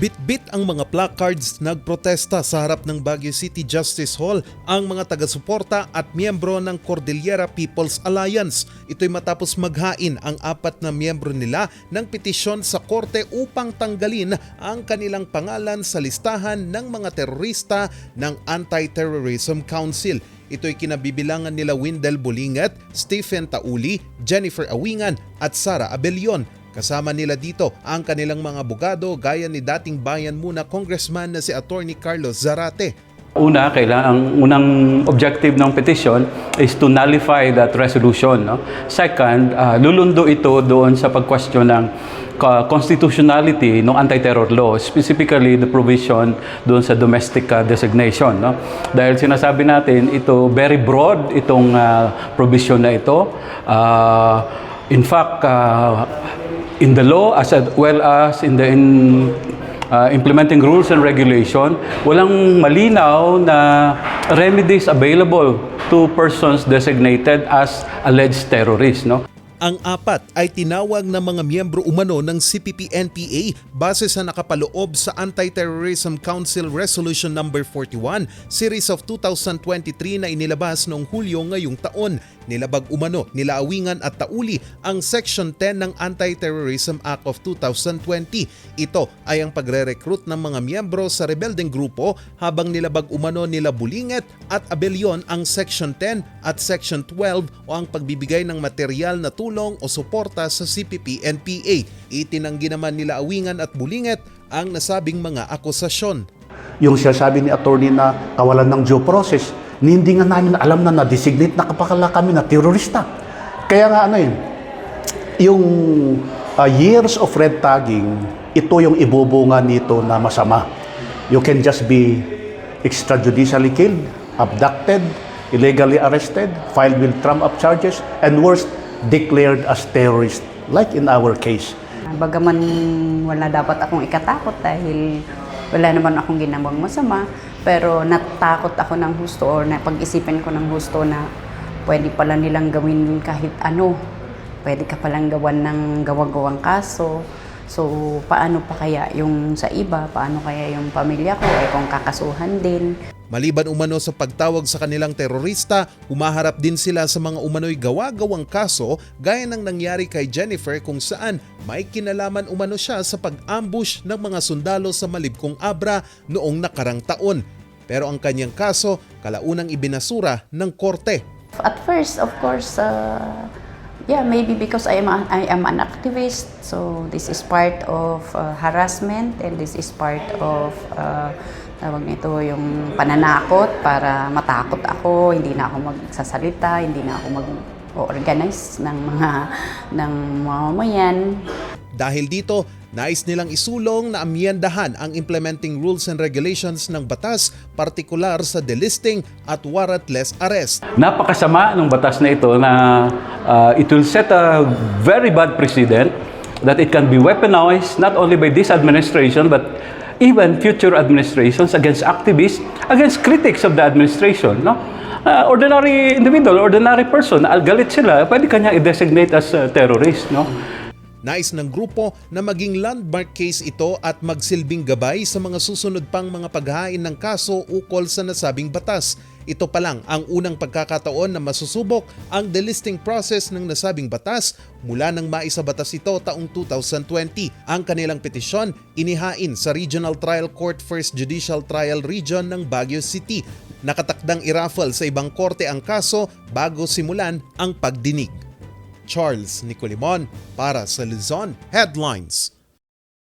Bit-bit ang mga placards nagprotesta sa harap ng Baguio City Justice Hall ang mga taga-suporta at miyembro ng Cordillera People's Alliance. Ito'y matapos maghain ang apat na miyembro nila ng petisyon sa korte upang tanggalin ang kanilang pangalan sa listahan ng mga terorista ng Anti-Terrorism Council. Ito'y kinabibilangan nila Windel Bulingat, Stephen Tauli, Jennifer Awingan at Sara Abelion. Kasama nila dito ang kanilang mga abogado gaya ni dating bayan muna congressman na si Attorney Carlos Zarate. Una, kailangan ang unang objective ng petition is to nullify that resolution. No? Second, uh, lulundo ito doon sa pag-question ng uh, constitutionality ng anti-terror law, specifically the provision doon sa domestic uh, designation. No? Dahil sinasabi natin, ito very broad itong uh, provision na ito. Uh, in fact, uh, in the law as well as in the in, uh, implementing rules and regulation, walang malinaw na remedies available to persons designated as alleged terrorists. No? Ang apat ay tinawag na mga miyembro umano ng CPP-NPA base sa nakapaloob sa Anti-Terrorism Council Resolution No. 41 Series of 2023 na inilabas noong Hulyo ngayong taon. Nilabag umano nila Awingan at Tauli ang Section 10 ng Anti-Terrorism Act of 2020. Ito ay ang pagre-recruit ng mga miyembro sa rebeldeng grupo habang nilabag umano nila Bulinget at Abelion ang Section 10 at Section 12 o ang pagbibigay ng material na tulong o suporta sa CPP-NPA. Itinanggi naman nila Awingan at Bulinget ang nasabing mga akusasyon. yung sinasabi ni attorney na kawalan ng due process, ni hindi nga namin alam na na-designate na kapakala kami na terorista. Kaya nga ano yun, yung uh, years of red tagging, ito yung ibubunga nito na masama. You can just be extrajudicially killed, abducted, illegally arrested, filed with trump-up charges, and worst, declared as terrorist, like in our case. Bagaman wala dapat akong ikatakot dahil wala naman akong ginawang masama, pero natakot ako ng husto or na pag-isipin ko ng husto na pwede pala nilang gawin kahit ano. Pwede ka palang gawan ng gawang-gawang kaso. So, paano pa kaya yung sa iba? Paano kaya yung pamilya ko? Eh kung kakasuhan din. Maliban umano sa pagtawag sa kanilang terorista, umaharap din sila sa mga umano'y gawa-gawang kaso gaya ng nangyari kay Jennifer kung saan may kinalaman umano siya sa pag-ambush ng mga sundalo sa Malibkong Abra noong nakarang taon. Pero ang kanyang kaso, kalaunang ibinasura ng korte. At first, of course, uh, yeah, maybe because I am, a, I am an activist, so this is part of uh, harassment and this is part of uh, tawag nito yung pananakot para matakot ako, hindi na ako magsasalita, hindi na ako mag-organize ng mga ng mamamayan. Dahil dito, nais nilang isulong na amyendahan ang implementing rules and regulations ng batas, partikular sa delisting at warrantless arrest. Napakasama ng batas na ito na uh, it will set a very bad precedent that it can be weaponized not only by this administration but even future administrations against activists, against critics of the administration. No? Uh, ordinary individual, ordinary person, algalit sila, pwede kanya i-designate as a terrorist. No? Nais ng grupo na maging landmark case ito at magsilbing gabay sa mga susunod pang mga paghain ng kaso ukol sa nasabing batas. Ito pa lang ang unang pagkakataon na masusubok ang delisting process ng nasabing batas mula nang maisabatas ito taong 2020. Ang kanilang petisyon inihain sa Regional Trial Court First Judicial Trial Region ng Baguio City. Nakatakdang iraffle sa ibang korte ang kaso bago simulan ang pagdinig. Charles Nicolimon para sa Luzon Headlines.